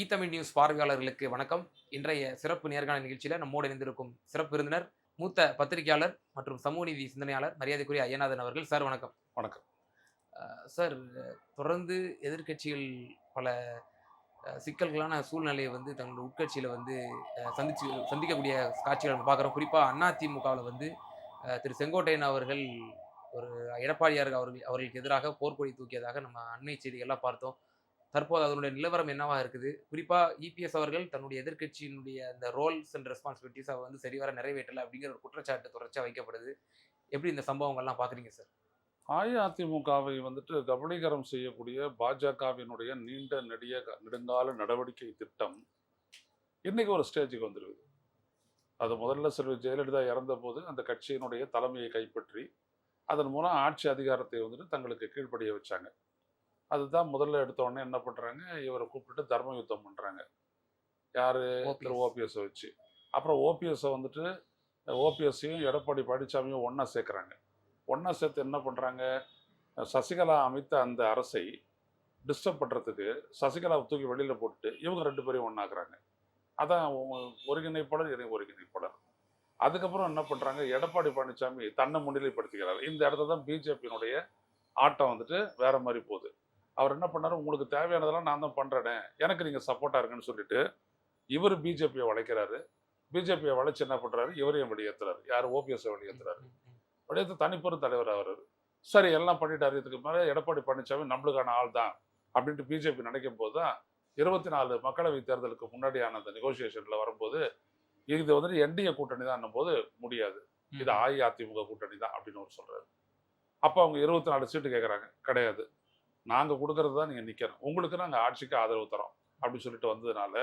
ஈ Tamil news பார்வையாளர்களுக்கு வணக்கம். இன்றைய சிறப்பு நேர்காணல் நிகழ்ச்சியில் நம்மோடு இணைந்திருக்கும் சிறப்பு விருந்தினர் மூத்த பத்திரிகையாளர் மற்றும் சமூக நீதி சிந்தனையாளர் மரியாதைக்குரிய ஐயநாதன் அவர்கள். சார் வணக்கம். வணக்கம். சார் தொடர்ந்து எதிர்க்கட்சிகள் பல சிக்கல்களான சூழ்நிலையை வந்து தங்களோட உட்கட்சியில் வந்து சந்திச்சு சந்திக்கக்கூடிய காட்சிகள் நம்ம பார்க்குறோம். குறிப்பாக அதிமுகவில் வந்து திரு செங்கோட்டையன் அவர்கள் ஒரு எடப்பாடியார் அவர்கள் அவர்களுக்கு எதிராக போர்க்கொடி தூக்கியதாக நம்ம அண்மை செய்திகள்லாம் பார்த்தோம். தற்போது அதனுடைய நிலவரம் என்னவாக இருக்குது? குறிப்பாக இபிஎஸ் அவர்கள் தன்னுடைய எதிர்க்கட்சியினுடைய அந்த ரோல்ஸ் அண்ட் ரெஸ்பான்சிபிலிட்டிஸ் அவர் வந்து சரிவர நிறைவேற்றலை அப்படிங்கிற ஒரு குற்றச்சாட்டு தொடர்ச்சியாக வைக்கப்படுது. எப்படி இந்த சம்பவங்கள்லாம் பார்க்குறீங்க சார்? அஇஅதிமுகவை வந்துட்டு கபலீகரம் செய்யக்கூடிய பாஜகவினுடைய நீண்ட நெடிய நெடுங்கால நடவடிக்கை திட்டம் இன்றைக்கி ஒரு ஸ்டேஜுக்கு வந்துடுது அது முதல்ல செல்வி ஜெயலலிதா இறந்த போது அந்த கட்சியினுடைய தலைமையை கைப்பற்றி அதன் மூலம் ஆட்சி அதிகாரத்தை வந்துட்டு தங்களுக்கு கீழ்ப்படிய வச்சாங்க. அதுதான் முதல்ல எடுத்த உடனே என்ன பண்றாங்க? இவரை கூப்பிட்டு தர்ம யுத்தம் பண்றாங்க. யாரு? திரு ஓபிஎஸ். வச்சு. அப்புறம் ஓபிஎஸ்ஸை வந்துட்டு ஓபிஎஸ்ஸையும் எடப்பாடி பழனிசாமியும் ஒன்றா சேர்க்குறாங்க. ஒன்றா சேர்த்து என்ன பண்ணுறாங்க சசிகலா அமைத்த அந்த அரசை டிஸ்டர்ப் பண்ணுறதுக்கு சசிகலாவை தூக்கி வெளியில் போட்டு இவங்க ரெண்டு பேரையும் ஒன்றாக்குறாங்க அதான் ஒருங்கிணைப்பாளர் இணை ஒருங்கிணைப்பாளர். அதுக்கப்புறம் என்ன பண்ணுறாங்க எடப்பாடி பழனிசாமி தன்னை முன்னிலைப்படுத்திக்கிறார். இந்த இடத்துல தான் பிஜேபியினுடைய ஆட்டம் வந்துட்டு வேற மாதிரி போகுது. அவர் என்ன பண்ணாரு? உங்களுக்கு தேவையானதெல்லாம் நான் தான் பண்ணுறேனே எனக்கு நீங்கள் சப்போர்ட்டாக இருக்குன்னு சொல்லிட்டு இவர் பிஜேபியை வளைக்கிறாரு. பிஜேபியை வளைச்சு என்ன பண்ணுறாரு இவரையும் வெளியேற்றுறாரு யார்? ஓபிஎஸ்ஸை வெளியேற்றுறாரு வெளியேற்ற தனிப்பெரும் தலைவர் அவர் சரி எல்லாம் பண்ணிட்டாரு. இதுக்கு மேலே எடப்பாடி பழனிசாமி நம்மளுக்கான ஆள் தான் அப்படின்ட்டு பிஜேபி நினைக்கும் போது தான் இருபத்தி நாலு மக்களவை தேர்தலுக்கு முன்னாடியான அந்த நெகோசியேஷனில் வரும்போது இது வந்துட்டு என்டிஏ கூட்டணி தான் போது முடியாது. இது அஇஅதிமுக கூட்டணி தான் அப்படின்னு அவர் சொல்றாரு. அப்போ அவங்க இருபத்தி நாலு சீட்டு கேட்குறாங்க கிடையாது. நாங்கள் கொடுக்கறது தான் நீங்கள் நிற்கணும் உங்களுக்கு நாங்கள் ஆட்சிக்கு ஆதரவு தரோம். அப்படின்னு சொல்லிட்டு வந்ததுனால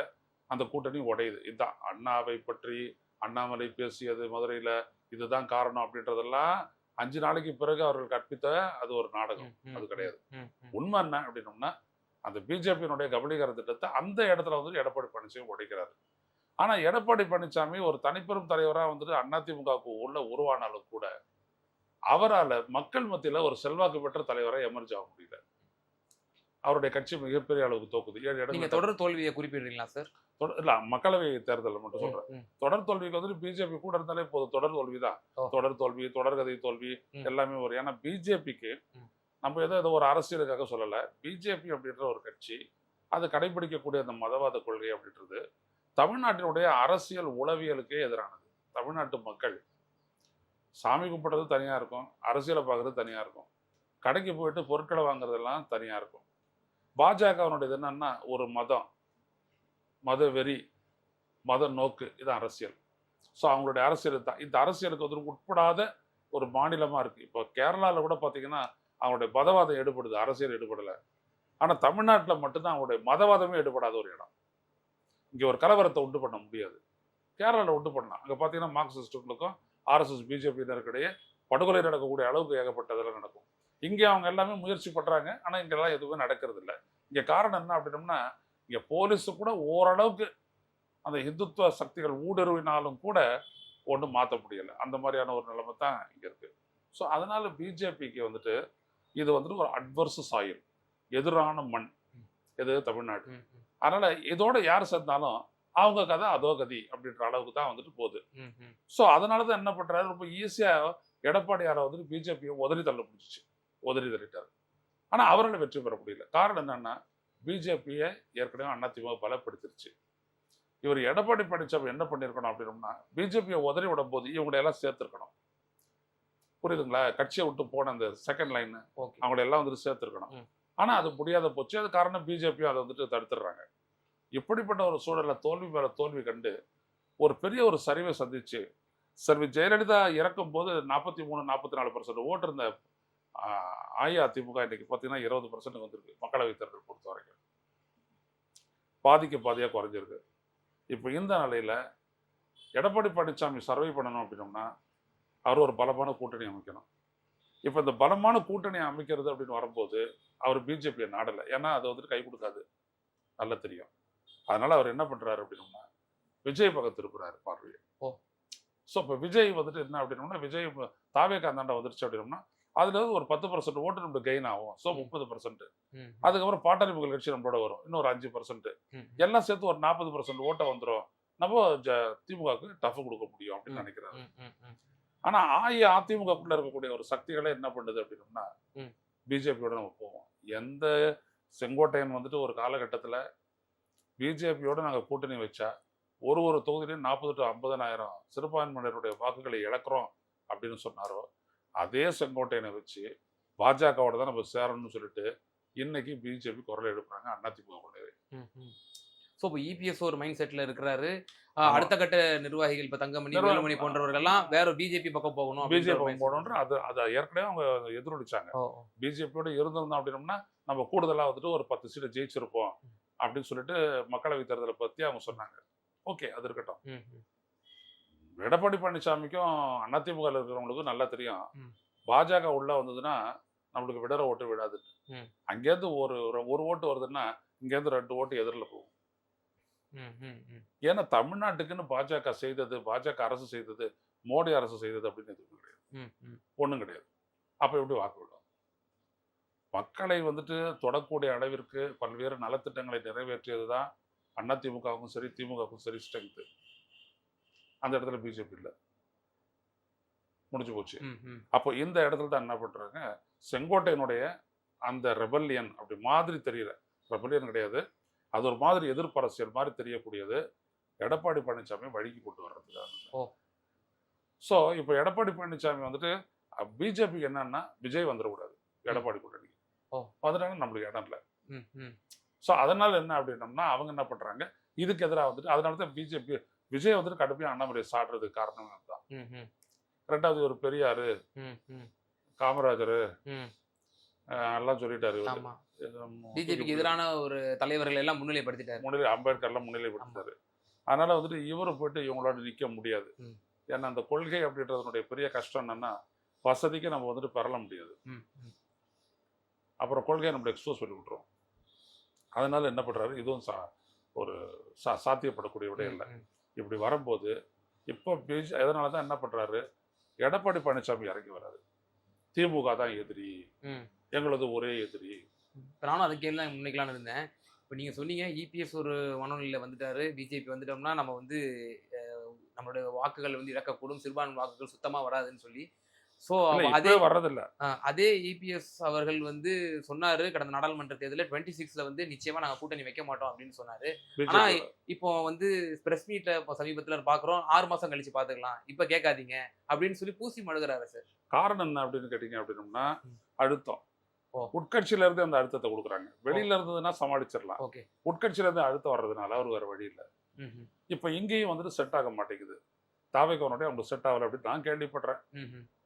அந்த கூட்டணி உடையுது. இதுதான். அண்ணாவை பற்றி அண்ணாமலை பேசியது மதுரையில் இதுதான் காரணம் அப்படின்றதெல்லாம் அஞ்சு நாளைக்கு பிறகு அவர்கள் கற்பித்த அது ஒரு நாடகம். அது கிடையாது. உண்மை என்ன அப்படின்னோம்னா அந்த பிஜேபியினுடைய கபலீகர திட்டத்தை அந்த இடத்துல வந்து எடப்பாடி பழனிசாமி உடைக்கிறாரு. ஆனா எடப்பாடி பழனிசாமி ஒரு தனிப்பெரும் தலைவரா வந்துட்டு அதிமுகவுக்கு உள்ள உருவானாலும் கூட அவரால மக்கள் மத்தியில ஒரு செல்வாக்கு பெற்ற தலைவரா எமர்ஜ் ஆக முடியல. அவருடைய கட்சி மிகப்பெரிய அளவுக்கு தோக்குது. ஏழு நீங்க இடங்கள் தொடர் தோல்வியை குறிப்பிடுறீங்களா சார் தொட- இல்ல மக்களவை தேர்தலில் மட்டும் சொல்றேன். தொடர் தோல்விக்கு வந்துட்டு பிஜேபி கூட இருந்தாலே போதும். தொடர் தோல்வி தான். தொடர் தோல்வி தொடர்கதை தோல்வி. எல்லாமே வரும் ஏன்னா பிஜேபிக்கு. நம்ம ஏதோ ஏதோ ஒரு அரசியலுக்காக சொல்லல. பிஜேபி அப்படின்ற ஒரு கட்சி அது கடைபிடிக்கக்கூடிய அந்த மதவாத கொள்கை அப்படின்றது தமிழ்நாட்டினுடைய அரசியல் உளவியலுக்கே எதிரானது. தமிழ்நாட்டு மக்கள். சாமி கும்பிட்றது தனியா இருக்கும். அரசியலை பார்க்கறது தனியா இருக்கும். கடைக்கு போயிட்டு பொருட்களை வாங்குறதெல்லாம் தனியா இருக்கும். பாஜகவினுடையது என்னன்னா ஒரு மதம் மத வெறி மத நோக்கு இது அரசியல். ஸோ அவங்களுடைய அரசியல் தான் இந்த அரசியலுக்கு வந்து உட்படாத ஒரு மாநிலமாக இருக்குது இப்போ கேரளாவில் கூட பார்த்தீங்கன்னா அவங்களுடைய மதவாதம் எடுபடுது அரசியல் எடுபடலை. ஆனால் தமிழ்நாட்டில் மட்டும்தான் அவங்களுடைய மதவாதமே எடுபடாத ஒரு இடம். இங்கே ஒரு கலவரத்தை உண்டு பண்ண முடியாது. கேரளாவில் உண்டு பண்ணலாம். அங்கே பார்த்தீங்கன்னா மார்க்சிஸ்டுகளுக்கும் ஆர்எஸ்எஸ் பிஜேபியினருக்கிடையே படுகொலை நடக்கக்கூடிய அளவுக்கு ஏகப்பட்டதெல்லாம் நடக்கும். இங்கே அவங்க எல்லாமே முயற்சி பண்ணுறாங்க ஆனால் இங்கெல்லாம் எதுவுமே நடக்கிறது இல்லை இங்கே காரணம் என்ன அப்படின்னம்னா இங்கே போலீஸு கூட ஓரளவுக்கு அந்த இந்துத்துவ சக்திகள் ஊடுருவினாலும் கூட ஒன்றும் மாற்ற முடியலை. அந்த மாதிரியான ஒரு நிலைமை தான் இங்கே இருக்குது ஸோ அதனால பிஜேபிக்கு வந்துட்டு இது வந்துட்டு ஒரு அட்வர்ஸ் சாயில் எதிரான மண். எது? தமிழ்நாடு. அதனால இதோட யார் சேர்ந்தாலும் அவங்க கதை அதோ கதி அப்படின்ற அளவுக்கு தான் வந்துட்டு போகுது. ஸோ அதனால தான் என்ன பண்றாரு? ரொம்ப ஈஸியாக எடப்பாடியாரை வந்துட்டு பிஜேபியை உதறி தள்ள முடிஞ்சிச்சு உதறி தள்ளிட்டார் ஆனால் அவரால் வெற்றி பெற முடியல. காரணம் என்னன்னா பிஜேபியை ஏற்கனவே அதிமுக பலப்படுத்திருச்சு. இவர் எடப்பாடி பழனிசாமி என்ன பண்ணியிருக்கணும் அப்படின்னம்னா பிஜேபியை உதறி விடும் போது இவங்களை எல்லாம் சேர்த்துருக்கணும். புரியுதுங்களா? கட்சியை விட்டு போன அந்த செகண்ட் லைன் அவங்களை எல்லாம் வந்துட்டு சேர்த்துருக்கணும். ஆனால் அது முடியாத போச்சு. அது காரணம் பிஜேபியும் அதை வந்துட்டு தடுத்துடுறாங்க. இப்படிப்பட்ட ஒரு சூழல்ல தோல்வி மேல தோல்வி கண்டு ஒரு பெரிய ஒரு சரிவை சந்திச்சு செல்வி ஜெயலலிதா இறக்கும் போது நாற்பத்தி மூணு நாற்பத்தி நாலு பர்சன்ட் ஓட்டு இருந்த அஇஅதிமுக இன்னைக்கு பார்த்தீங்கன்னா இருபது பர்சன்ட் வந்திருக்கு மக்களவை தேர்தல் பொறுத்த வரைக்கும் பாதிக்கு பாதியாக குறைஞ்சிருக்கு. இப்போ இந்த நிலையில எடப்பாடி பழனிசாமி சர்வை பண்ணணும் அப்படின்னோம்னா அவர் ஒரு பலமான கூட்டணி அமைக்கணும். இப்போ இந்த பலமான கூட்டணி அமைக்கிறது அப்படின்னு வரும்போது அவர் பிஜேபியை நாடலை. ஏன்னா அது வந்துட்டு கை கொடுக்காது. நல்லா தெரியும். அதனால அவர் என்ன பண்றாரு அப்படின்னோம்னா விஜய் பக்கம் திருப்புறாரு பார்வையை. ஓ. ஸோ இப்போ விஜய் வந்துட்டு என்ன அப்படின்னோம்னா விஜய் தாவேகா அந்தாண்ட வந்துருச்சு அப்படின்னோம்னா அதுல இருந்து ஒரு பத்து பர்சன்ட் ஓட்டு நம்மளுக்கு கெயின் ஆகும் ஸோ. முப்பது பர்சன்ட் அதுக்கப்புறம் பாட்டாளி மக்கள் கட்சி நம்மளோட வரும் இன்னொரு அஞ்சு பர்சன்ட் எல்லாம் சேர்த்து ஒரு நாற்பது பர்சன்ட் ஓட்டை வந்துடும் நம்ம திமுகவுக்கு டஃப் கொடுக்க முடியும் அப்படின்னு. நினைக்கிறாரு. ஆனா ஆய அதிமுகக்குள்ள இருக்கக்கூடிய ஒரு சக்திகளே என்ன பண்ணுது அப்படின்னா. பிஜேபியோட நம்ம போவோம் எந்த செங்கோட்டையன் வந்துட்டு ஒரு காலகட்டத்துல பிஜேபியோட நாங்க கூட்டணி வச்சா ஒரு ஒரு தொகுதியிலையும் நாற்பது டு ஐம்பதனாயிரம் சிறுபான்மையினருடைய வாக்குகளை இழக்கிறோம் அப்படின்னு சொன்னாரோ அதே செங்கோட்டையனை வச்சு பாஜகவோட தான் நம்ம சேரணும்னு சொல்லிட்டு இன்னைக்கு பிஜேபி குரல் எழுப்புறாங்க அதிமுக ம். ஸோ இப்போ இபிஎஸ் ஒரு மைண்ட் செட்ல இருக்கிறாரு. அடுத்த கட்ட நிர்வாகிகள் இப்ப தங்கமணி. வேலுமணி போன்றவர்கள்லாம் வேற பிஜேபி பக்கம் போகணும் பிஜேபி mindset. போடணுன்ற அது அதை ஏற்கனவே அவங்க எதிரொலிச்சாங்க. பிஜேபியோட இருந்திருந்தோம் அப்படின்னோம்னா நம்ம கூடுதலா வந்துட்டு ஒரு பத்து சீட்டை ஜெயிச்சிருப்போம் அப்படின்னு சொல்லிட்டு மக்களவை தேர்தலை பத்தி அவங்க சொன்னாங்க ஓகே அது இருக்கட்டும். எடப்பாடி பழனிசாமிக்கும் அதிமுக இருக்கிறவங்களுக்கும் நல்லா தெரியும். பாஜக உள்ள வந்ததுன்னா நம்மளுக்கு விடற ஓட்டு விடாது. அங்கேருந்து ஒரு ஒரு- ஓட்டு வருதுன்னா இங்கேருந்து ரெண்டு ஓட்டு எதிரில் போகும். ஏன்னா தமிழ்நாட்டுக்குன்னு பாஜக செய்தது பாஜக அரசு செய்தது மோடி அரசு செய்தது அப்படின்னு எதுவும் கிடையாது. ஒன்றும் கிடையாது அப்போ எப்படி வாக்கு விடும் மக்களை வந்துட்டு தொடக்கூடிய அளவிற்கு பல்வேறு நலத்திட்டங்களை நிறைவேற்றியது தான் அதிமுகவுக்கும் சரி திமுகவுக்கும் சரி ஸ்ட்ரென்த்து அந்த இடத்துல பிஜேபி இல்லை. முடிஞ்சு போச்சு. அப்போ இந்த இடத்துல தான் என்ன பண்றாங்க? செங்கோட்டையனுடைய அந்த ரெபல்லியன் அப்படி மாதிரி தெரியல. ரெபல்லியன் கிடையாது. அது ஒரு மாதிரி எதிர்ப்பு அரசியல் மாதிரி தெரியக்கூடியது. எடப்பாடி பழனிசாமி வழிக்கு கொண்டு. வர்றதுக்காக. ஸோ இப்போ எடப்பாடி பழனிசாமி வந்துட்டு பிஜேபிக்கு என்னன்னா விஜய் வந்துடக்கூடாது. எடப்பாடி கூட்டணி. அதனால நம்மளுக்கு இடம் இல்லை. ஸோ அதனால என்ன அப்படின்னம்னா அவங்க என்ன பண்றாங்க? இதுக்கு எதிராக வந்துட்டு அதனால தான் பிஜேபி விஜய் வந்துட்டு கடுமையாக அண்ணாமலை சாடுறதுக்கு காரணம் அதுதான். ரெண்டாவது ஒரு பெரியாரு. காமராஜர். எல்லாம் சொல்லிட்டாரு பிஜேபிக்கு எதிரான ஒரு தலைவர்களை எல்லாம் முன்னிலைப்படுத்திட்டாரு முன்னிலை அம்பேத்கர்லாம் முன்னிலைப்படுத்தாரு அதனால வந்துட்டு இவரு போயிட்டு இவங்களோட நிக்க முடியாது. ஏன்னா அந்த கொள்கை அப்படின்றதனுடைய பெரிய கஷ்டம் என்னன்னா வசதிக்கு நம்ம வந்துட்டு பெறல முடியாது. அப்புறம் கொள்கையை நம்ம எக்ஸ்போஸ் பண்ணி விட்டுரும் அதனால என்ன பண்றாரு இதுவும் சா ஒரு சா சாத்தியப்படக்கூடிய விட இல்லை. இப்படி வரும்போது இப்போ பிஜே அதனால தான் என்ன பண்றாரு? எடப்பாடி பழனிசாமி இறங்கி வராரு. திமுக தான் எதிரி. எங்களது ஒரே எதிரி. இப்ப நானும் அதுக்கு தான் முன்னிக்கலாம்னு இருந்தேன். இப்போ நீங்க சொன்னீங்க இபிஎஸ் ஒரு மனநிலையில வந்துட்டாரு. பிஜேபி வந்துட்டோம்னா நம்ம வந்து நம்மளுடைய வாக்குகள் வந்து இழக்கக்கூடும். சிறுபான்மை வாக்குகள் சுத்தமா வராதுன்னு சொல்லி. ஸோ அதே வர்றதில்ல. அதே இபிஎஸ் அவர்கள் வந்து சொன்னாரு கடந்த நாடாளுமன்ற தேர்தலில் டுவெண்ட்டி சிக்ஸ்ல வந்து நிச்சயமா நாங்க கூட்டணி வைக்க மாட்டோம் அப்படின்னு சொன்னாரு. ஆனா இப்போ வந்து பிரஸ் மீட்டை இப்போ சமீபத்துல பாக்குறோம் ஆறு மாசம் கழிச்சு பாத்துக்கலாம் இப்ப கேட்காதீங்க அப்படின்னு சொல்லி பூசி மழுகுறாரு சார். காரணம் என்ன அப்படின்னு கேட்டீங்க அப்படின்னம்னா. அழுத்தம். உட்கட்சியில இருந்து அந்த அழுத்தத்தை கொடுக்குறாங்க. வெளியில இருந்ததுன்னா சமாளிச்சிடலாம். உட்கட்சியில இருந்து அழுத்தம் வர்றதுனால அவர் வேற வழி இல்லை. இப்ப இங்கேயும் வந்துட்டு செட் ஆக மாட்டேங்குது. தாவைக்கவனுடைய அவங்களுக்கு செட் ஆகல அப்படின்னு நான் கேள்விப்படுறேன்.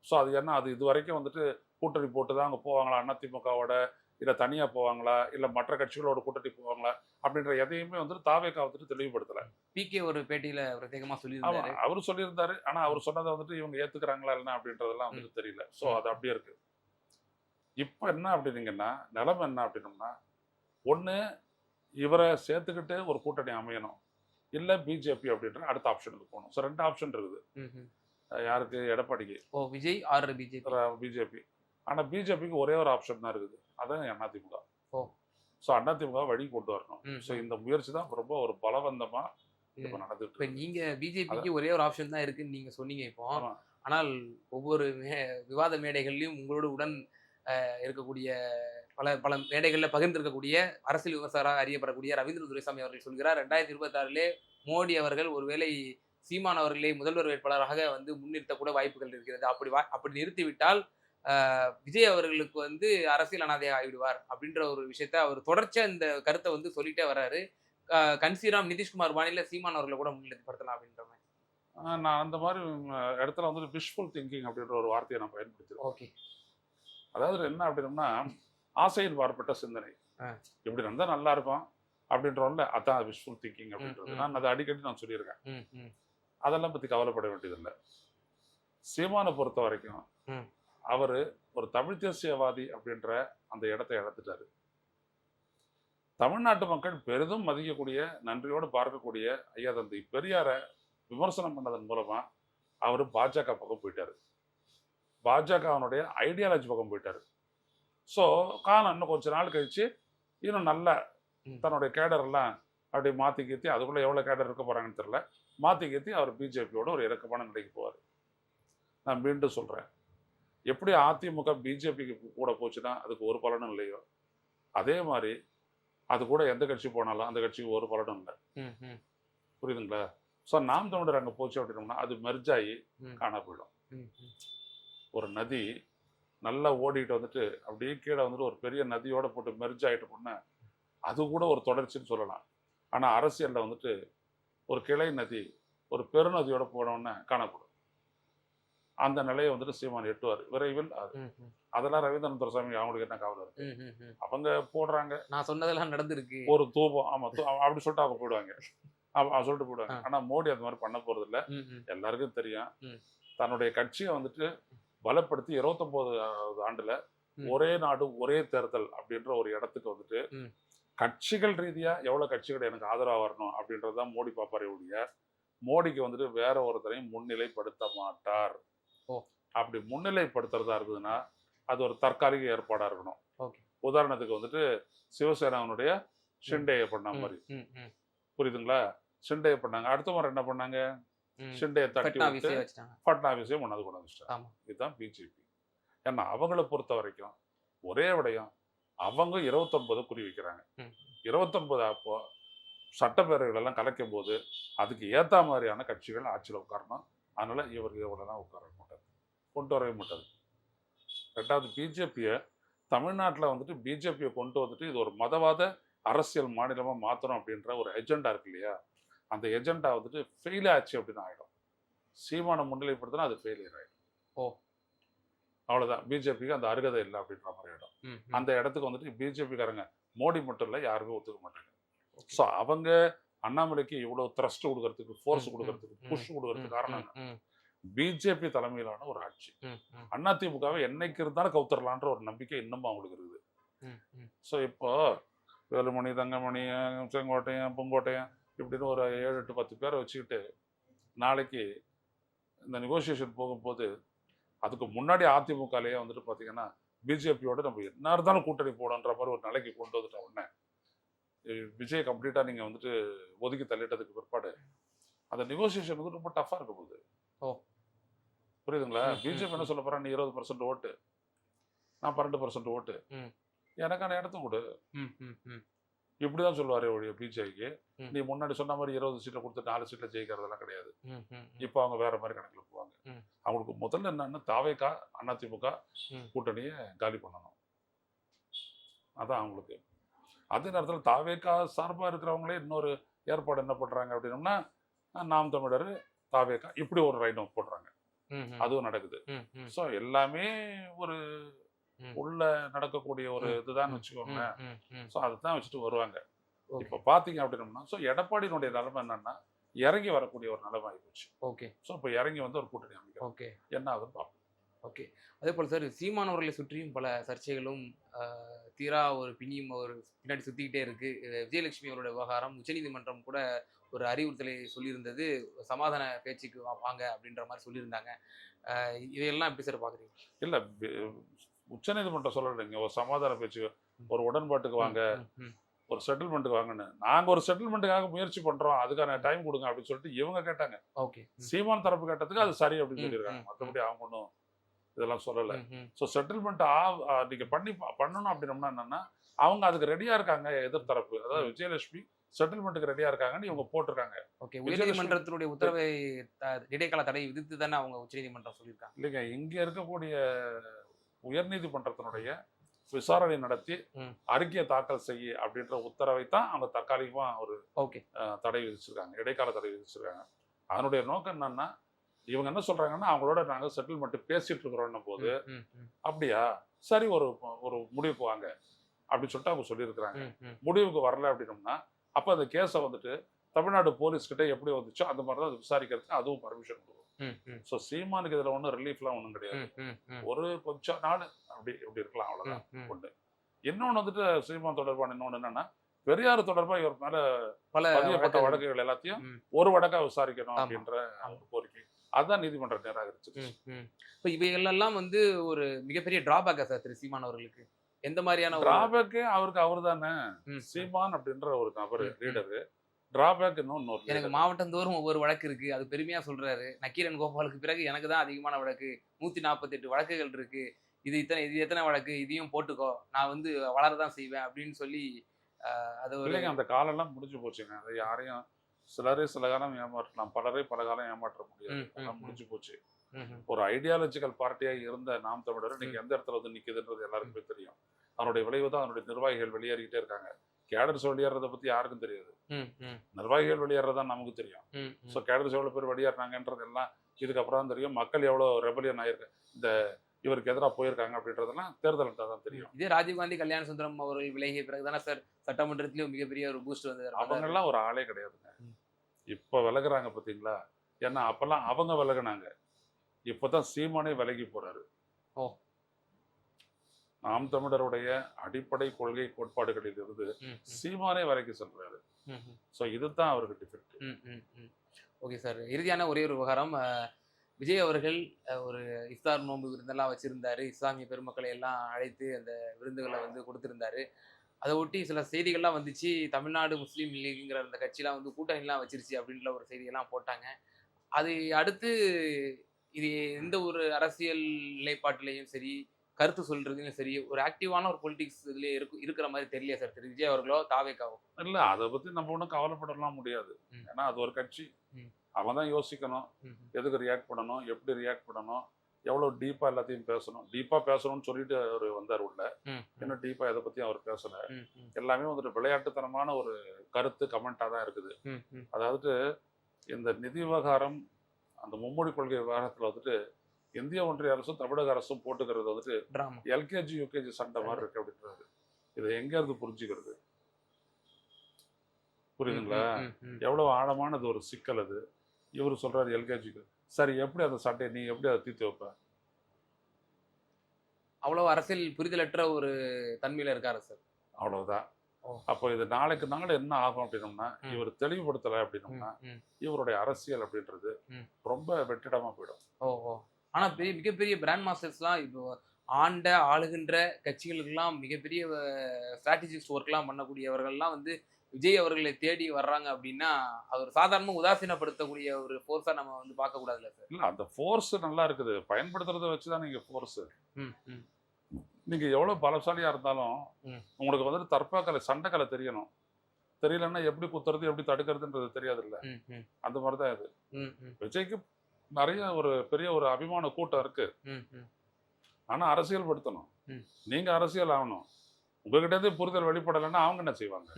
ஸோ அது என்ன அது இது வரைக்கும் வந்துட்டு கூட்டணி போட்டு தான் அங்கே போவாங்களா? அதிமுகவோட இல்லை தனியாக போவாங்களா? இல்லை மற்ற கட்சிகளோட கூட்டணி போவாங்களா? அப்படின்ற எதையுமே வந்துட்டு தாவேக்கா வந்துட்டு தெளிவுபடுத்தல. பிகே ஒரு பேட்டியில பிரத்யேகமா ஆமா சொல்லியிருந்தாரு. அவர் சொல்லியிருந்தாரு. ஆனா அவர் சொன்னதை வந்துட்டு இவங்க ஏத்துக்கிறாங்களா இல்லைன்னா அப்படின்றதெல்லாம் வந்துட்டு தெரியல. ஸோ அது அப்படியே இருக்கு. இப்போ என்ன அப்படின்னீங்கன்னா நிலைமை என்ன அப்படின்னோம்னா ஒண்ணு இவரை சேர்த்துக்கிட்டு ஒரு கூட்டணி அமையணும். இல்ல பிஜேபி அப்படின்ற அடுத்த ஆப்ஷனுக்கு போகணும். ஸோ ரெண்டு ஆப்ஷன் இருக்குது. யாருக்கு? எடப்பாடிக்கு. ஓ விஜய் ஆர் பிஜேபி பிஜேபி ஆனா பிஜேபிக்கு ஒரே ஒரு ஆப்ஷன் தான் இருக்குது. அதான் அதிமுக ஓ. ஸோ அதிமுக வழி கொண்டு வரணும். ஸோ இந்த முயற்சி தான் ரொம்ப ஒரு பலவந்தமா இப்போ. நடந்துட்டு. நீங்க பிஜேபிக்கு ஒரே ஒரு ஆப்ஷன் தான் இருக்குன்னு நீங்க சொன்னீங்க இப்போ. ஆனால் ஒவ்வொரு விவாத மேடைகள்லயும் உங்களோட உடன் இருக்கக்கூடிய பல பல மேடைகள்ல பகிர்ந்திருக்கக்கூடிய அரசியல் விமர்சகராக அறியப்படக்கூடிய ரவீந்திர துரைசாமி அவர்கள் சொல்கிறார் ரெண்டாயிரத்தி இருபத்தி ஆறிலே மோடி அவர்கள் ஒருவேளை சீமான் அவர்களை முதல்வர் வேட்பாளராக வந்து முன்னிறுத்தக்கூட வாய்ப்புகள் இருக்கிறது. அப்படி வா அப்படி நிறுத்திவிட்டால் விஜய் அவர்களுக்கு வந்து அரசியல் அனாதையாக ஆகிவிடுவார் அப்படின்ற ஒரு விஷயத்த அவர் தொடர்ச்சியா இந்த கருத்தை வந்து சொல்லிட்டே வர்றாரு. அஹ், கன்சீராம் நிதிஷ்குமார் பாணியில சீமான் அவர்களை கூட முன்னிலைப்படுத்தலாம் அப்படின்ற மாதிரி. நான் அந்த மாதிரி இடத்துல வந்துட்டு விஷுவல் திங்கிங் அப்படின்ற ஒரு வார்த்தையை நான் பயன்படுத்திருக்கேன். ஓகே. அதாவது என்ன அப்படின்னம்னா ஆசையில் பார்ப்பட்ட சிந்தனை. ஆ. இப்படி இருந்தா நல்லா இருக்கும் அப்படின்றோம்ல அதான் விஷுவல் திங்கிங் அப்படின்றது. நான் அதை அடிக்கடி நான் சொல்லியிருக்கேன். அதெல்லாம் பத்தி கவலைப்பட வேண்டியதில்லை. சீமானை பொறுத்த வரைக்கும். அவரு ஒரு தமிழ் தேசியவாதி அப்படின்ற அந்த இடத்தை இழந்துட்டாரு. தமிழ்நாட்டு மக்கள் பெரிதும் மதிக்கக்கூடிய நன்றியோடு பார்க்கக்கூடிய ஐயா தந்தை பெரியாரை விமர்சனம் பண்ணதன் மூலமா அவர் பாஜக பக்கம் போயிட்டாரு. பாஜகவினுடைய ஐடியாலஜி பக்கம் போயிட்டாரு. ஸோ காலம் இன்னும் கொஞ்ச நாள் கழிச்சு இன்னும் நல்ல. தன்னுடைய கேடர் எல்லாம் அப்படி மாற்றி கீத்தி அதுக்குள்ளே எவ்வளோ கேடர் இருக்க போகிறாங்கன்னு தெரில மாற்றி கீத்தி அவர் பிஜேபியோட ஒரு இறக்கமான நிலைக்கு போவார் நான் மீண்டும் சொல்கிறேன் எப்படி அதிமுக பிஜேபிக்கு கூட போச்சுன்னா அதுக்கு ஒரு பலனும் இல்லையோ? அதே மாதிரி அது கூட எந்த கட்சி போனாலும் அந்த கட்சிக்கு ஒரு பலனும் இல்லை. புரியுதுங்களா? ஸோ நாம் தமிழர் அங்கே போச்சு அப்படின்னோம்னா அது மெர்ஜாகி ம். காணா போயிடும். ஒரு நதி நல்லா ஓடிட்டு வந்துட்டு அப்படியே கீழே வந்துட்டு ஒரு பெரிய நதியோட போட்டு மெர்ஜ் ஆகிட்டு போனா அது கூட ஒரு தொடர்ச்சின்னு சொல்லலாம். ஆனால் அரசியலில் வந்துட்டு ஒரு கிளை நதி ஒரு பெருநதியோட போனோன்னே காணப்படும். அந்த நிலையை வந்துட்டு சீமான் எட்டுவார். விரைவில் அது. அதெல்லாம் ரவீந்திரன் துரசாமி அவங்களுக்கு என்ன கவலை இருக்கு. அவங்க போடுறாங்க. நான் சொன்னதெல்லாம் நடந்திருக்கு. ஒரு தூபம். ஆமா அப்படி சொல்லிட்டு அவங்க போயிடுவாங்க. சொல்லிட்டு போயிடுவாங்க. ஆனா மோடி அந்த மாதிரி பண்ண போறது இல்ல. எல்லாருக்கும் தெரியும். தன்னுடைய கட்சியை வந்துட்டு பலப்படுத்தி இருபத்தொன்பது ஆண்டுல. ஒரே நாடு ஒரே தேர்தல் அப்படின்ற ஒரு இடத்துக்கு வந்துட்டு. கட்சிகள் ரீதியா எவ்வளவு கட்சிகள் எனக்கு ஆதரவா வரணும் அப்படின்றது தான் மோடி பாப்பாரே ஒழிய மோடிக்கு வந்துட்டு வேற ஒருத்தரையும் முன்னிலைப்படுத்த மாட்டார். அப்படி முன்னிலைப்படுத்துறதா இருந்ததுன்னா அது ஒரு தற்காலிக ஏற்பாடா இருக்கணும். உதாரணத்துக்கு வந்துட்டு சிவசேனாவுடைய ஷிண்டேயை பண்ண மாதிரி புரியுதுங்களா ஷிண்டேயை பண்ணாங்க அடுத்த முறை என்ன பண்ணாங்க ம். ஷிண்டேயை தட்டி விட்டு ஃபட்னாவிஸே வச்சுட்டாங்க பட்னாவிஸையும் கொண்டாந்து கொண்டு வந்துச்சிட்டாங்க இதுதான் பிஜேபி ஏன்னா அவங்கள பொறுத்த வரைக்கும் ஒரே விடயம் அவங்க இருபத்தொன்பது குறி வைக்கிறாங்க. இருபத்தொன்பது அப்போ சட்டப்பேரவைகள் எல்லாம் கலைக்கும் போது அதுக்கு ஏத்த மாதிரியான கட்சிகள் ஆட்சியில் உட்காரணும். அதனால இவர் இவங்களெல்லாம் உட்கார மாட்டார் கொண்டு வரவே மாட்டார் ரெண்டாவது பிஜேபியை தமிழ்நாட்டில் வந்துட்டு பிஜேபியை கொண்டு வந்துட்டு இது ஒரு மதவாத அரசியல் மாநிலமாக மாற்றணும் அப்படின்ற ஒரு எஜெண்டா இருக்கு இல்லையா? அந்த எஜெண்டா வந்துட்டு ஃபெயில் ஆச்சு அப்படின்னு ஆகிடும் சீமானை முன்னிலைப்படுத்தினா அது ஃபெயிலியர் ஆகிடும் ஓ. அவ்வளோதான் பிஜேபிக்கு அந்த அருகதை இல்லை அப்படின்ற மாதிரி ஆகிடும். அந்த இடத்துக்கு வந்துட்டு பிஜேபிக்காரங்க மோடி மட்டும் இல்லை யாருமே ஒத்துக்க மாட்டாங்க. ஸோ அவங்க அண்ணாமலைக்கு இவ்வளோ த்ரஸ்ட் கொடுக்கறதுக்கு ஃபோர்ஸ் கொடுக்கறதுக்கு புஷ் கொடுக்கறதுக்கு காரணம் பிஜேபி தலைமையிலான ஒரு ஆட்சி. அதிமுகவை என்னைக்கு இருந்தாலும் கவுத்தரலான்ற ஒரு நம்பிக்கை இன்னமும் அவங்களுக்கு இருக்குது. ஸோ இப்போ வேலுமணி தங்கமணி செங்கோட்டையன் பூங்கோட்டையன் இப்படின்னு ஒரு ஏழு எட்டு பத்து பேரை வச்சுக்கிட்டு நாளைக்கு இந்த நெகோசியேஷன் போகும்போது அதுக்கு முன்னாடி அதிமுகலேயே வந்துட்டு பார்த்தீங்கன்னா பிஜேபியோட நம்ம என்ன இருந்தாலும் கூட்டணி போடன்ற மாதிரி ஒரு நிலைக்கு கொண்டு வந்துட்ட உடனே விஜய் கம்ப்ளீட்டாக நீங்கள் வந்துட்டு ஒதுக்கி தள்ளிட்டதுக்கு பிற்பாடு அந்த நெகோசியேஷன் வந்து ரொம்ப டஃப்பாக இருக்க போகுது ஓ. புரியுதுங்களா? பிஜேபி என்ன சொல்ல போறா நீ இருபது பர்சன்ட் ஓட்டு நான் பன்னெண்டு பர்சன்ட் ஓட்டு. எனக்கான இடத்த கொடு. ம். இப்படிதான் சொல்லுவாரு ஒழிய பிஜேபிக்கு ம். நீ முன்னாடி சொன்ன மாதிரி இருபது சீட்டை கொடுத்து நாலு சீட்ல ஜெயிக்கிறதெல்லாம் கிடையாது. இப்போ அவங்க வேற மாதிரி கணக்குல போவாங்க. அவங்களுக்கு முதல்ல என்னன்னா தாவேக்கா அதிமுக ம். கூட்டணியை காலி பண்ணணும் அதான் அவங்களுக்கு அதே நேரத்தில் தாவேக்கா சார்பா இருக்கிறவங்களே இன்னொரு ஏற்பாடு என்ன பண்றாங்க அப்படின்னம்னா நாம் தமிழர் தாவேக்கா இப்படி ஒரு ரைடம் போடுறாங்க. அதுவும் நடக்குது. ஸோ எல்லாமே ஒரு. உள்ள நடக்கக்கூடிய ஒரு. இதுதான் வச்சுக்கோங்க. ஸோ அதை தான் வச்சுட்டு வருவாங்க. இப்போ பார்த்தீங்க அப்படின்னம்னா ஸோ எடப்பாடியினுடைய நிலைமை என்னன்னா இறங்கி வரக்கூடிய ஒரு நிலைமை ஆகிப்போச்சு ஓகே. ஸோ இப்போ இறங்கி வந்து ஒரு கூட்டணி அமைக்கிறோம். ஓகே. என்ன ஆகுதுன்னு பார்ப்போம். ஓகே. அதே போல் சார் சீமானவர்களை சுற்றியும் பல சர்ச்சைகளும் தீரா ஒரு பிணியும் ஒரு பின்னாடி சுற்றிக்கிட்டே இருக்கு. விஜயலட்சுமி அவரோட விவகாரம் உச்சநீதிமன்றம் கூட ஒரு அறிவுறுத்தலை சொல்லியிருந்தது. சமாதான பேச்சுக்கு வாங்க அப்படின்ற மாதிரி சொல்லியிருந்தாங்க. இதையெல்லாம் எப்படி சார் பார்க்குறீங்க இல்லை உச்சநீதிமன்றம் சொல்லலைங்க. ஒரு சமாதான பேச்சு ஒரு உடன்பாட்டுக்கு வாங்க ஒரு செட்டில்மெண்ட்டுக்கு வாங்கன்னு. நாங்கள் ஒரு செட்டில்மெண்ட்டுக்காக முயற்சி பண்ணுறோம் அதுக்கான டைம் கொடுங்க அப்படின்னு சொல்லிட்டு இவங்க கேட்டாங்க. ஓகே. சீமான் தரப்பு கேட்டதுக்கு அது சரி அப்படின்னு சொல்லியிருக்காங்க. மற்றபடி அவங்க ஒன்றும் இதெல்லாம் சொல்லலை. ஸோ செட்டில்மெண்ட் ஆ ஆ, நீங்க பண்ணி பண்ணணும் அப்படின்னம்னா என்னன்னா அவங்க அதுக்கு ரெடியா இருக்காங்க எதிர்த்தரப்பு அதாவது விஜயலட்சுமி செட்டில்மெண்ட்டுக்கு ரெடியா இருக்காங்கன்னு இவங்க போட்டிருக்காங்க. ஓகே. உயர்நீதிமன்றத்தினுடைய உத்தரவை இடைக்கால தடை விதித்து தானே அவங்க உச்சநீதிமன்றம் சொல்லியிருக்காங்க. இல்லைங்க இங்க இருக்கக்கூடிய உயர்நீதிமன்றத்தினுடைய விசாரணை நடத்தி. அறிக்கையை தாக்கல் செய்ய அப்படின்ற உத்தரவை தான் அவங்க தற்காலிகமா ஒரு ஓகே. தடை விதிச்சிருக்காங்க. இடைக்கால தடை விதிச்சிருக்காங்க. அதனுடைய நோக்கம் என்னன்னா இவங்க என்ன சொல்றாங்கன்னா அவங்களோட நாங்க செட்டில்மெண்ட் பேசிட்டு இருக்கிறோம் போது அப்படியா? சரி ஒரு ஒரு முடிவுக்கு வாங்க. அப்படின்னு சொல்லிட்டு அவங்க சொல்லியிருக்கிறாங்க. முடிவுக்கு வரல அப்படின்னம்னா அப்போ அந்த கேஸை வந்துட்டு தமிழ்நாடு போலீஸ் கிட்ட எப்படி வந்துச்சோ அந்த மாதிரி தான் விசாரிக்கிறதுக்கு அதுவும் பர்மிஷன் கொடுக்கும். ஸோ சீமானுக்கு இதில் ஒன்றும் ரிலீஃப்லாம் ஒன்றும் கிடையாது ஒரு கொஞ்சம் நாள் அப்படி இப்படி இருக்கலாம் அவ்வளோதான். ஒன்று இன்னொன்று வந்துட்டு சீமான் தொடர்பான இன்னொன்று என்னன்னா பெரியார் தொடர்பாக இவர் மேல பல பதியப்பட்ட வழக்குகள். எல்லாத்தையும். ஒரு வழக்கா விசாரிக்கணும். அப்படின்ற கோரிக்கை அதான் நீதிமன்றம் ம். இப்ப இவைகளெல்லாம் வந்து ஒரு மிகப்பெரிய டிராபேக்கா சார் திரு சீமான் அவர்களுக்கு எந்த மாதிரியான டிராபேக்கே அவருக்கு அவர் தானே சீமான் அப்படின்ற ஒரு நபர். லீடரு டிராபேக் இன்னும் இன்னொரு எனக்கு leader. மாவட்டம் தோறும் ஒவ்வொரு வழக்கு இருக்கு. அது பெருமையா சொல்றாரு. நக்கீரன் கோபாலுக்கு பிறகு எனக்கு தான் அதிகமான வழக்கு. நூத்தி நாற்பத்தெட்டு வழக்குகள் இருக்கு. இது இத்தனை இது எத்தனை வழக்கு? இதையும் போட்டுக்கோ. நான் வந்து வளரதான் செய்வேன் அப்படின்னு சொல்லி அது இல்லைங்க அந்த காலம்லாம் முடிஞ்சு போச்சுங்க. அது யாரையும் சிலரே சில காலம் ஏமாற்றலாம். பலரை பல காலம் ஏமாற்ற முடியாது. அதெல்லாம். முடிஞ்சு போச்சு. ஒரு ஐடியாலஜிக்கல் பார்ட்டியா இருந்த நாம் தமிழர் இன்னைக்கு எந்த இடத்துல வந்து நிக்குதுன்றது எல்லாருக்குமே தெரியும். அதனுடைய விளைவு தான் அதனுடைய நிர்வாகிகள் வெளியேறிக்கிட்டே இருக்காங்க. கேடர்ஸ் வெளியேறதை பத்தி யாருக்கும் தெரியாது. நிர்வாகிகள் வெளியேறதா நமக்கு தெரியும். ஸோ கேடர்ஸ் எவ்வளோ பேர் வெளியேறினாங்கன்றது எல்லாம் இதுக்கப்புறம் தான் தெரியும். மக்கள் எவ்வளோ ரெபலியன் ஆயிருக்கு இந்த இவருக்கு எதிராக போயிருக்காங்க அப்படின்றதெல்லாம் தேர்தல் தான் தெரியும். இதே ராஜீவ்காந்தி கல்யாண சுந்தரம் அவர்கள் விலகிய பிறகு தானே சார் சட்டமன்றத்திலயும் மிகப்பெரிய ஒரு பூஸ்ட் வந்தது. அவங்கெல்லாம் ஒரு ஆளே கிடையாதுங்க. இப்போ விலகுறாங்க பார்த்தீங்களா ஏன்னா அப்பெல்லாம் அவங்க விலகுனாங்க. இப்போதான் சீமானே விலகி போறாரு. ஓ. நாம் தமிழருடைய அடிப்படை கொள்கை கோட்பாடுகளில் இருந்து சீமானே விலகி செல்றாரு. ஸோ இதுதான் அவருக்கு டிஃபெக்ட். ஓகே சார் இறுதியான ஒரே ஒரு விவகாரம் விஜய் அவர்கள் ஒரு இஃப்தார் நோன்பு விருந்தெல்லாம் வச்சிருந்தாரு. இஸ்லாமிய பெருமக்களை எல்லாம் அழைத்து அந்த விருந்துகளை வந்து கொடுத்திருந்தாரு. அதை ஒட்டி சில செய்திகள்லாம் வந்துச்சு. தமிழ்நாடு முஸ்லீம் லீக்குங்கிற அந்த கட்சிலாம் வந்து கூட்டணிலாம் வச்சிருச்சு அப்படின்ற ஒரு செய்தியெல்லாம் போட்டாங்க. அது அடுத்து இது எந்த ஒரு அரசியல் நிலைப்பாட்டிலையும் சரி கருத்து சொல்றதுலையும் சரி ஒரு ஆக்டிவான ஒரு பொலிட்டிக்ஸ் இதுலயே இருக்கு இருக்கிற மாதிரி தெரியல சார் திரு விஜய் அவர்களோ தாவேக்காவோ இல்ல அதை பத்தி நம்ம ஒன்றும் கவலைப்படலாம் முடியாது. ஏன்னா அது ஒரு கட்சி. அவன் தான் யோசிக்கணும். எதுக்கு ரியாக்ட் பண்ணணும் எப்படி ரியாக்ட் பண்ணணும் எவ்வளோ டீப்பாக எல்லாத்தையும் பேசணும் டீப்பாக பேசணும்னு சொல்லிட்டு அவர் வந்தார் உள்ள. இன்னும் டீப்பாக எதை பற்றியும் அவர் பேசல. எல்லாமே வந்துட்டு விளையாட்டுத்தனமான ஒரு கருத்து கமெண்ட்டாக தான் இருக்குது. அதாவது இந்த நிதி விவகாரம் அந்த மும்மொழி கொள்கை விவகாரத்தில் வந்துட்டு இந்திய ஒன்றிய அரசும் தமிழக அரசும் போட்டுக்கிறது வந்துட்டு எல்கேஜி யூகேஜி சண்டை மாதிரி இருக்கு அப்படின்றாரு இதை எங்க இருந்து புரிஞ்சுக்கிறது? புரியுதுங்களா. எவ்வளவு ஆழமானது ஒரு சிக்கல் அது. இவர் சொல்றாரு எல்கேஜிக்கு சரி எப்படி அந்த சட்டையை நீ எப்படி அதை தீர்த்து வைப்ப? அவ்வளவு அரசியல் புரிதலற்ற ஒரு தன்மையில இருக்காரு சார். அவ்வளவுதான். அப்போ இது நாளைக்கு நாள் என்ன ஆகும் அப்படின்னோம்னா. இவர் தெளிவுபடுத்தலை அப்படின்னோம்னா. இவருடைய அரசியல் அப்படின்றது. ரொம்ப வெற்றிடமா போயிடும். ஓ ஓ ஆனா பெரிய மிகப்பெரிய பிராண்ட் மாஸ்டர்ஸ்லாம் இப்போ ஆண்ட ஆளுகின்ற கட்சிகளுக்கெல்லாம் மிகப்பெரிய ஸ்ட்ராட்டஜிஸ்ட் ஒர்க்லாம் பண்ணக்கூடியவர்கள்லாம் வந்து விஜய் அவர்களை தேடி வர்றாங்க அப்படின்னா அது ஒரு சாதாரணமாக உதாசீனப்படுத்தக்கூடிய ஒரு ஃபோர்ஸா நம்ம வந்து பார்க்க கூடாதுல்ல சார் இல்ல அந்த ஃபோர்ஸ் நல்லா இருக்குது. பயன்படுத்துறத வச்சுதான் நீங்க ஃபோர்ஸ் நீங்க எவ்வளவு பலசாலியா இருந்தாலும். உங்களுக்கு வந்துட்டு தற்பாக்கலை சண்டைக்கலை தெரியணும். தெரியலன்னா எப்படி குத்துறது எப்படி தடுக்கிறதுன்றது தெரியாது இல்ல அந்த மாதிரி தான் இது விஜய்க்கு நிறைய ஒரு பெரிய ஒரு அபிமான கூட்டம் இருக்கு. ஆனா அரசியல் படுத்தணும். நீங்க அரசியல் ஆகணும். உங்ககிட்ட இருந்து புரிதல் வெளிப்படலைன்னா அவங்க என்ன செய்வாங்க?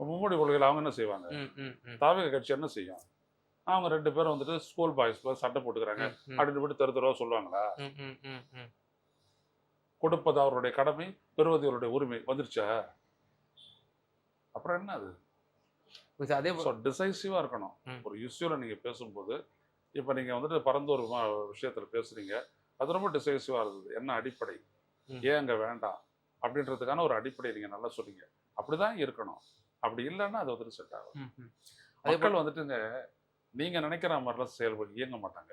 மும்மொழி கொள்கையில் அவங்க என்ன செய்வாங்க? தாவக கட்சி என்ன செய்யும்? அவங்க ரெண்டு பேரும் வந்துட்டு ஸ்கூல் பாய்ஸ் போய் சண்டை போட்டுக்கிறாங்க. அப்படின்னு போட்டு தெரு தெருவா சொல்லுவாங்களா? கொடுப்பது அவருடைய கடமை பெறுவது அவருடைய உரிமை. வந்துருச்சா? அப்புறம் என்ன அது? அதே ஸோ டிசைசிவாக இருக்கணும். ம். ஒரு இஷ்யூவில் நீங்கள் பேசும்போது இப்போ நீங்கள் வந்துட்டு பரந்த ஒரு விஷயத்தில் பேசுறீங்க. அது ரொம்ப டிசைசிவாக இருந்தது. என்ன அடிப்படை? ம். ஏன் அங்கே வேண்டாம்? அப்படின்றதுக்கான ஒரு அடிப்படை நீங்கள் நல்லா சொன்னீங்க. அப்படிதான் இருக்கணும். அப்படி இல்லைன்னா அது வந்துட்டு செட் ஆகும் ம் அதே வந்துட்டுங்க நீங்கள் நினைக்கிற மாதிரிலாம் செயல்பட இயங்க மாட்டாங்க.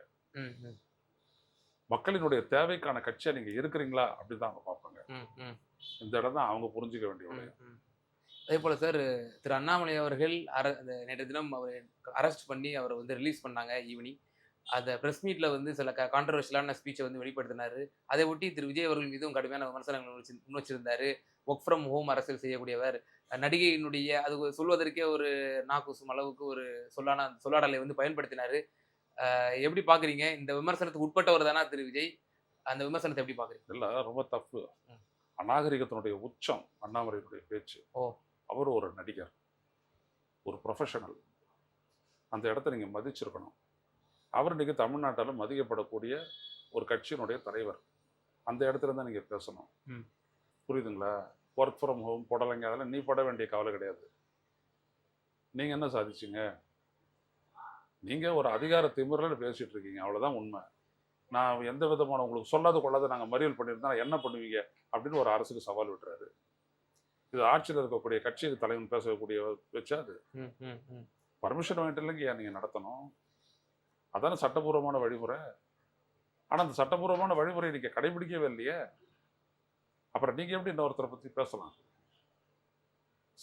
மக்களினுடைய தேவைக்கான கட்சியாக நீங்கள் இருக்கிறீங்களா? அப்படின்னு தான் அவங்க பார்ப்பாங்க. இந்த இடம் தான் அவங்க புரிஞ்சுக்க வேண்டிய ஒரு ம், ம். அதே போல சார் திரு அண்ணாமலை அவர்கள் அர நேற்று தினம் அவர் அரெஸ்ட் பண்ணி அவரை வந்து ரிலீஸ் பண்ணாங்க ஈவினிங் அந்த ப்ரெஸ் மீட்டில் வந்து சில கான்ட்ரவர்ஷியலான ஸ்பீச்சை வந்து வெளிப்படுத்தினாரு. அதை ஒட்டி திரு விஜய் அவர்கள் மீதும் கடுமையான விமர்சனங்கள் முன்வச்சு- முன்வச்சிருந்தாரு ஒர்க் ஃப்ரம் ஹோம் அரசியல் செய்யக்கூடியவர். நடிகையினுடைய அது சொல்வதற்கே ஒரு நாக்குசும் அளவுக்கு ஒரு சொல்லான சொல்லாடலை வந்து பயன்படுத்தினாரு. எப்படி பாக்குறீங்க? இந்த விமர்சனத்துக்கு உட்பட்டவர் தானா திரு விஜய்? அந்த விமர்சனத்தை எப்படி பாக்குறீங்க? இல்லை ரொம்ப தப்பு. அநாகரிகத்தினுடைய உச்சம் அண்ணாமலையினுடைய பேச்சு. ஓ. அவர் ஒரு நடிகர் ஒரு ப்ரொஃபஷனல் அந்த இடத்த நீங்கள் மதிச்சிருக்கணும். அவர் இன்னைக்கு தமிழ்நாட்டால் மதிக்கப்படக்கூடிய ஒரு கட்சியினுடைய தலைவர். அந்த இடத்துல தான் நீங்கள் பேசணும். புரியுதுங்களா? ஒர்க் ஃப்ரம் ஹோம் போடலைங்க அதெல்லாம் நீ பட வேண்டிய கவலை கிடையாது. நீங்கள் என்ன சாதிச்சீங்க? நீங்கள் ஒரு அதிகார திமிரில் பேசிட்டு இருக்கீங்க. அவ்வளோதான் உண்மை. நான் எந்த விதமான உங்களுக்கு சொல்லாத கொள்ளாத நாங்கள் மறியல் பண்ணியிருந்தா என்ன பண்ணுவீங்க? அப்படின்னு ஒரு அரசுக்கு சவால் விட்டுறாரு. இது ஆட்சியில் இருக்கக்கூடிய கட்சிக்கு தலைவன் பேசக்கூடிய வச்சா அது. பர்மிஷன் வாங்கிட்டு இல்லைங்க ஏன் நீங்கள் நடத்தணும்? அதானே சட்டபூர்வமான வழிமுறை. ஆனா அந்த சட்டபூர்வமான வழிமுறையை நீங்க கடைபிடிக்கவே இல்லையே. அப்புறம் நீங்க எப்படி இன்னொருத்தரை பத்தி பேசலாம்?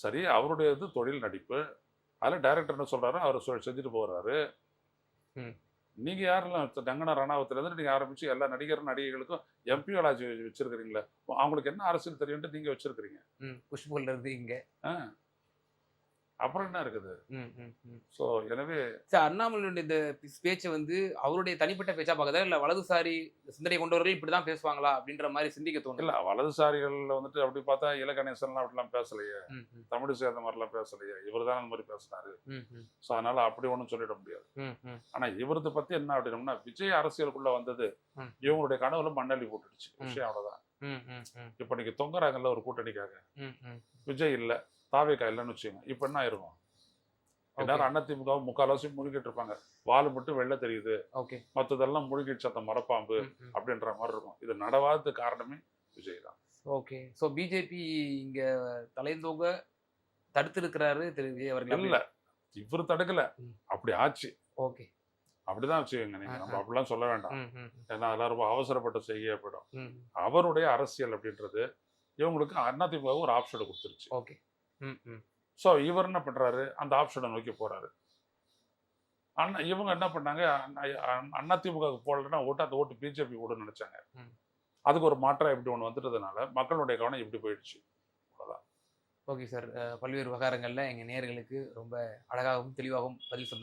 சரி அவருடைய இது தொழில் நடிப்பு. அதுல டைரக்டர் என்ன சொல்றாரோ அவர் செஞ்சுட்டு போறாரு. ம். நீங்க யாரெல்லாம் டங்கனா ரணாவத்துல இருந்து நீங்க ஆரம்பிச்சு எல்லா நடிகர் நடிகைகளுக்கும் எம்பிகளாச்சு வச்சிருக்கிறீங்களே அவங்களுக்கு என்ன அரசியல் தெரியும்ட்டு நீங்க வச்சிருக்கிறீங்க ம் குஷ்புல இருந்து இங்க ஆ. அப்புறம் என்ன இருக்குது? ஸோ எனவே சார் அண்ணாமலையுடைய இந்த பேச்சை வந்து அவருடைய தனிப்பட்ட பேச்சா பார்க்கதா இல்ல வலதுசாரி சிந்தனை கொண்டவர்கள் இப்படிதான் பேசுவாங்களா? அப்படின்ற மாதிரி சிந்திக்க தோணும் இல்ல வலதுசாரிகள்ல வந்துட்டு அப்படி பார்த்தா இலகணேசன்லாம் அப்படிலாம் பேசலையே. தமிழிசை அந்த மாதிரிலாம் பேசலையே. இவர் தான் அந்த மாதிரி பேசினாரு. ஸோ அதனால அப்படி ஒன்றும் சொல்லிட முடியாது. ம் ம். ஆனா இவரது பத்தி என்ன அப்படின்னம்னா விஜய் அரசியலுக்குள்ள வந்தது. இவங்களுடைய கனவுல மண்ணள்ளி போட்டுடுச்சு. விஷயம் ம் இப்ப இன்னைக்கு தொங்குறாங்கல்ல ஒரு கூட்டணிக்காக. விஜய் இல்ல. தாவேக்கா இல்லைன்னு வச்சுக்கோங்க. இப்ப என்ன ஆயிருக்கும்? எல்லாரும் அதிமுக முக்கால்வாசி முழுகிட்டு இருப்பாங்க. வால் மட்டும் வெளில தெரியுது. ஓகே மத்ததெல்லாம் முழுகிடுச்சு அந்த மரப்பாம்பு அப்படின்ற மாதிரி இருக்கும். இது நடவாதது காரணமே விஜய் தான். ஓகே ஸோ பிஜேபி இங்க தலைந்தோங்க தடுத்திருக்கிறாரு திரு விஜய் அவர்கள் இல்ல. இவர் தடுக்கல. அப்படி ஆச்சு. ஓகே அப்படிதான் வச்சுக்கோங்க நீங்க. நம்ம. அப்படிலாம் சொல்ல வேண்டாம். ஏன்னா அதெல்லாம் ரொம்ப அவசரப்பட்ட செய்ய போயிடும் அவருடைய அரசியல் அப்படின்றது இவங்களுக்கு அதிமுக ஒரு ஆப்ஷனை கொடுத்துருச்சு. ஓகே ஸோ இவர் என்ன பண்றாரு? அந்த ஆப்ஷனை நோக்கி போறாரு. அண்ணா இவங்க என்ன பண்ணாங்க? அண்ணா திமுகவுக்கு போடலைன்னா ஓட்டு அந்த ஓட்டு பிஜேபி ஓடுன்னு நினைச்சாங்க. அதுக்கு ஒரு மாற்றம் இப்படி ஒன்று வந்துட்டதுனால மக்களுடைய கவனம் இப்படி போயிடுச்சு. ஓகே சார் பல்வேறு விவகாரங்களில் எங்கள் நேயர்களுக்கு ரொம்ப அழகாகவும் தெளிவாகவும் பதில் சார்